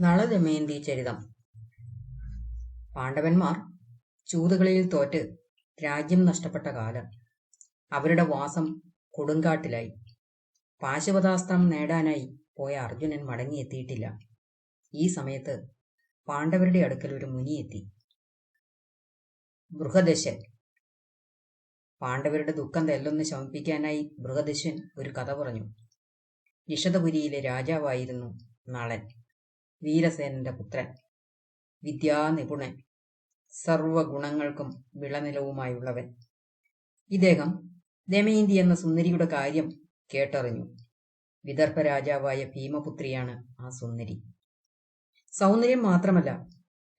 നളദമയന്തി ചരിതം പാണ്ഡവന്മാർ ചൂതുകളിയിൽ തോറ്റ് രാജ്യം നഷ്ടപ്പെട്ട കാലം. അവരുടെ വാസം കൊടുങ്കാട്ടിലായി പാശുപതാസ്ത്രം നേടാനായി പോയ അർജുനൻ മടങ്ങിയെത്തിയിട്ടില്ല. ഈ സമയത്ത് പാണ്ഡവരുടെ അടുക്കൽ ഒരു മുനി എത്തി. ബൃഹദശൻ. പാണ്ഡവരുടെ ദുഃഖം തെല്ലൊന്ന് ശമിപ്പിക്കാനായി ബൃഹദശൻ ഒരു കഥ പറഞ്ഞു. നിഷതപുരിയിലെ രാജാവായിരുന്നു നളൻ. വീരസേനന്റെ പുത്രൻ വിദ്യാനിപുണൻ സർവഗുണങ്ങൾക്കും വിളനിലവുമായുള്ളവൻ. ഇദ്ദേഹം ദമയന്തി എന്ന സുന്ദരിയുടെ കാര്യം കേട്ടറിഞ്ഞു. വിദർഭ രാജാവായ ഭീമപുത്രിയാണ് ആ സുന്ദരി. സൗന്ദര്യം മാത്രമല്ല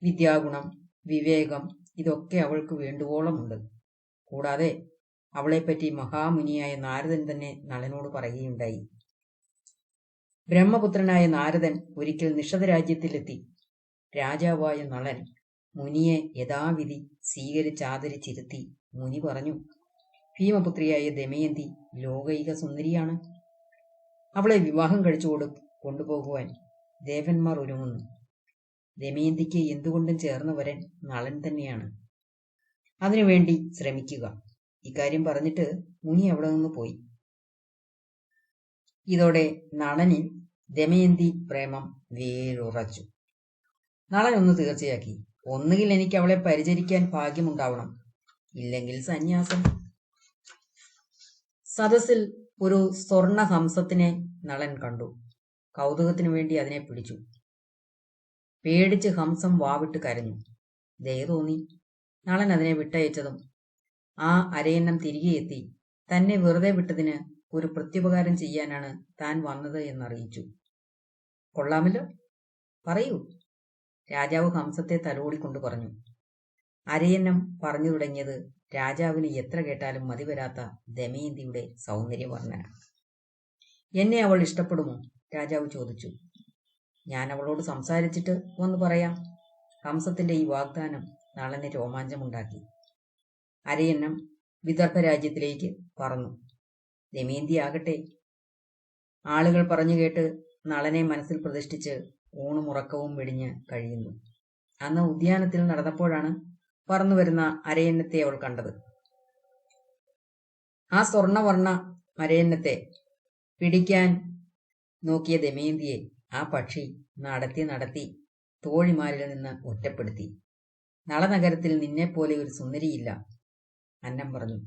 വിദ്യാഗുണം വിവേകം ഇതൊക്കെ അവൾക്ക് വേണ്ടുവോളമുണ്ട്. കൂടാതെ അവളെപ്പറ്റി മഹാമുനിയായ നാരദൻ തന്നെ നളനോട് പറയുകയുണ്ടായി. ബ്രഹ്മപുത്രനായ നാരദൻ ഒരിക്കൽ നിഷധ രാജ്യത്തിലെത്തി രാജാവായ നളൻ മുനിയെ യഥാവിധി സ്വീകരിച്ചാദരിച്ചിരുത്തി. മുനി പറഞ്ഞു ഭീമപുത്രിയായ ദമയന്തി ലോകൈക സുന്ദരിയാണ്. അവളെ വിവാഹം കഴിച്ചുകൊടു കൊണ്ടുപോകുവാൻ ദേവന്മാർ ഒരുങ്ങുന്നു. ദമയന്തിക്ക് എന്തുകൊണ്ടും ചേർന്ന് വരാൻ നളൻ തന്നെയാണ്. അതിനുവേണ്ടി ശ്രമിക്കുക. ഇക്കാര്യം പറഞ്ഞിട്ട് മുനി അവിടെ നിന്ന് പോയി. ഇതോടെ നളനിൽ ദമയന്തി പ്രേമം വേരുറച്ചു. നളൻ ഒന്ന് തീർച്ചയാക്കി. ഒന്നുകിൽ എനിക്ക് അവളെ പരിചരിക്കാൻ ഭാഗ്യമുണ്ടാവണം. ഇല്ലെങ്കിൽ സന്യാസം. സദസ്സിൽ ഒരു സ്വർണ ഹംസത്തിനെ നളൻ കണ്ടു. കൗതുകത്തിനു വേണ്ടി അതിനെ പിടിച്ചു. പേടിച്ച് ഹംസം വാവിട്ട് കരഞ്ഞു. ദയ തോന്നി. നളൻ അതിനെ വിട്ടയച്ചതും ആ അരയന്നം തിരികെ എത്തി. തന്നെ വെറുതെ വിട്ടതിന് ഒരു പ്രത്യുപകാരം ചെയ്യാനാണ് താൻ വന്നത് എന്നറിയിച്ചു. കൊള്ളാമല്ലോ. പറയൂ. രാജാവ് ഹംസത്തെ തലോടിക്കൊണ്ട് പറഞ്ഞു. അരയന്നം പറഞ്ഞു തുടങ്ങിയത് രാജാവിന് എത്ര കേട്ടാലും മതിവരാത്ത ദമയന്തിയുടെ സൗന്ദര്യവർണന. എന്നെ അവൾ ഇഷ്ടപ്പെടുമോ? രാജാവ് ചോദിച്ചു. ഞാൻ അവളോട് സംസാരിച്ചിട്ട് വന്ന് പറയാം. ഹംസത്തിന്റെ ഈ വാഗ്ദാനം നളന് രോമാഞ്ചമുണ്ടാക്കി. അരയന്നം വിദർഭ രാജ്യത്തിലേക്ക് പറന്നു. ദമയന്തി ആകട്ടെ. ആളുകൾ പറഞ്ഞു കേട്ട് നളനെ മനസ്സിൽ പ്രതിഷ്ഠിച്ച് ഊണുമുറക്കവും വെടിഞ്ഞ് കഴിയുന്നു. അന്ന് ഉദ്യാനത്തിൽ നടന്നപ്പോഴാണ് പറന്നു വരുന്ന അരയന്നത്തെ അവൾ കണ്ടത്. ആ സ്വർണവർണ അരയന്നത്തെ പിടിക്കാൻ നോക്കിയ ദമയന്തിയെ ആ പക്ഷി നടത്തി നടത്തി തോഴിമാരിൽ നിന്ന് ഒറ്റപ്പെടുത്തി. നളനഗരത്തിൽ നിന്നെപ്പോലെ ഒരു സുന്ദരിയില്ല അന്നം പറഞ്ഞു.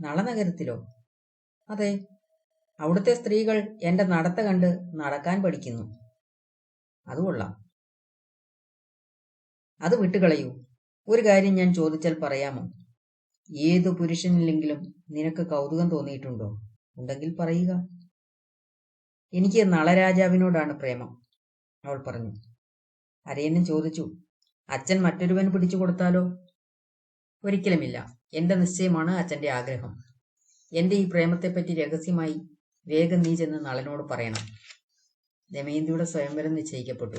നളനഗരത്തിലോ? അതെ. അവിടുത്തെ സ്ത്രീകൾ എന്റെ നടത്ത കണ്ട് നടക്കാൻ പഠിക്കുന്നു. അത് കൊള്ളാം. അത് വിട്ടുകളയൂ. ഒരു കാര്യം ഞാൻ ചോദിച്ചാൽ പറയാമോ? ഏതു പുരുഷനിലെങ്കിലും നിനക്ക് കൗതുകം തോന്നിയിട്ടുണ്ടോ? ഉണ്ടെങ്കിൽ പറയുക. എനിക്ക് നളരാജാവിനോടാണ് പ്രേമം അവൾ പറഞ്ഞു. അരയനും ചോദിച്ചു അച്ഛൻ മറ്റൊരുവന് പിടിച്ചു കൊടുത്താലോ? ഒരിക്കലുമില്ല. എന്റെ നിശ്ചയമാണ് അച്ഛന്റെ ആഗ്രഹം. എന്റെ ഈ പ്രേമത്തെപ്പറ്റി രഹസ്യമായി വേഗം നീ ചെന്ന് നളനോട് പറയണം. ദമയന്തിയുടെ സ്വയംവരം നിശ്ചയിക്കപ്പെട്ടു.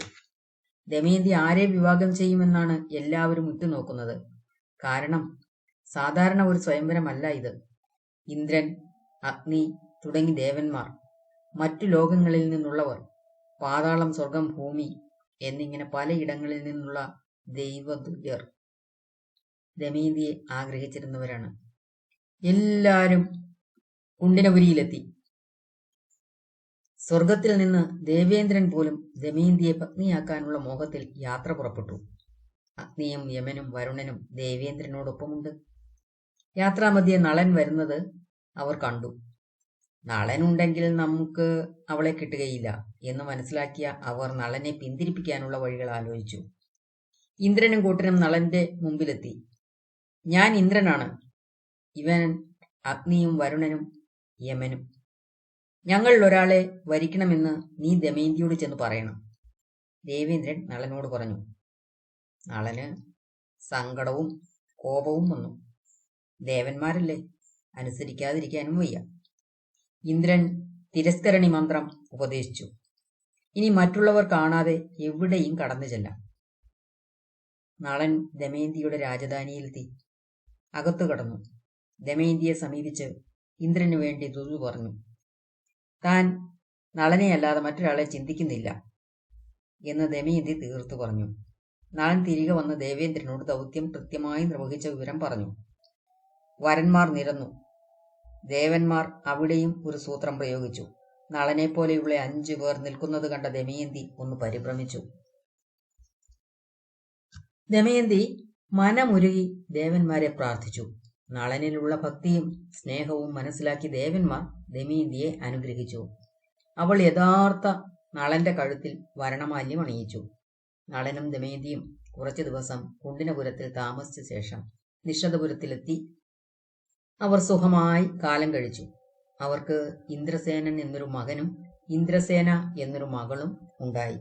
ദമയന്തി ആരെ വിവാഹം ചെയ്യുമെന്നാണ് എല്ലാവരും ഉറ്റുനോക്കുന്നത്. കാരണം സാധാരണ ഒരു സ്വയംവരമല്ല ഇത്. ഇന്ദ്രൻ അഗ്നി തുടങ്ങി ദേവന്മാർ മറ്റു ലോകങ്ങളിൽ നിന്നുള്ളവർ പാതാളം സ്വർഗം ഭൂമി എന്നിങ്ങനെ പലയിടങ്ങളിൽ നിന്നുള്ള ദൈവതുല്യർ. ദമയന്തിയെ ആഗ്രഹിച്ചിരുന്നവരാണ്. എല്ലാരും കുണ്ടിനപുരിയിലെത്തി. സ്വർഗത്തിൽ നിന്ന് ദേവേന്ദ്രൻ പോലും ദമയന്തിയെ പത്നിയാക്കാനുള്ള മോഹത്തിൽ യാത്ര പുറപ്പെട്ടു. അഗ്നിയും യമനും വരുണനും ദേവേന്ദ്രനോടൊപ്പമുണ്ട്. യാത്രാമധ്യേ നളൻ വരുന്നത് അവർ കണ്ടു. നളനുണ്ടെങ്കിൽ നമുക്ക് അവളെ കിട്ടുകയില്ല എന്ന് മനസ്സിലാക്കിയ അവർ നളനെ പിന്തിരിപ്പിക്കാനുള്ള വഴികൾ ആലോചിച്ചു. ഇന്ദ്രനും കൂട്ടനും നളന്റെ മുമ്പിലെത്തി. ഞാൻ ഇന്ദ്രനാണ്. ഇവൻ അഗ്നിയും വരുണനും യമനും. ഞങ്ങളിൽ ഒരാളെ വരിക്കണമെന്ന് നീ ദമയന്തിയോട് ചെന്ന് പറയണം. ദേവേന്ദ്രൻ നളനോട് പറഞ്ഞു നളന് സങ്കടവും കോപവും വന്നു. ദേവന്മാരല്ലേ? അനുസരിക്കാതിരിക്കാനും വയ്യ. ഇന്ദ്രൻ തിരസ്കരണി മന്ത്രം ഉപദേശിച്ചു ഇനി മറ്റുള്ളവർ കാണാതെ എവിടെയും കടന്നു ചെല്ലാം. നളൻ ദമയന്തിയുടെ രാജധാനിയിലെത്തി അകത്തു കടന്നു. ദമയന്തിയെ സമീപിച്ച് ഇന്ദ്രനു വേണ്ടി ദുരു പറഞ്ഞു. താൻ നളനെയല്ലാതെ മറ്റൊരാളെ ചിന്തിക്കുന്നില്ല എന്ന് ദമയന്തി തീർത്തു പറഞ്ഞു. നളൻ തിരികെ വന്ന് ദേവേന്ദ്രനോട് ദൗത്യം കൃത്യമായി നിർവഹിച്ച വിവരം പറഞ്ഞു. വരന്മാർ നിരന്നു. ദേവന്മാർ അവിടെയും ഒരു സൂത്രം പ്രയോഗിച്ചു. നളനെ പോലെയുള്ള അഞ്ചു പേർ നിൽക്കുന്നത് കണ്ട ദമയന്തി ഒന്ന് പരിഭ്രമിച്ചു. ദമയന്തി മനമുരുകി ദേവന്മാരെ പ്രാർത്ഥിച്ചു. നളനിലുള്ള ഭക്തിയും സ്നേഹവും മനസ്സിലാക്കി ദേവന്മാർ ദമീന്തിയെ അനുഗ്രഹിച്ചു. അവൾ യഥാർത്ഥ നളന്റെ കഴുത്തിൽ വരണമാല്യം അണിയിച്ചു. നളനും ദമീന്തിയും കുറച്ചു ദിവസം കുണ്ടിനപുരത്തിൽ താമസിച്ച ശേഷം നിഷധപുരത്തിലെത്തി അവർ സുഖമായി കാലം കഴിച്ചു. അവർക്ക് ഇന്ദ്രസേനൻ എന്നൊരു മകനും ഇന്ദ്രസേന എന്നൊരു മകളും ഉണ്ടായി.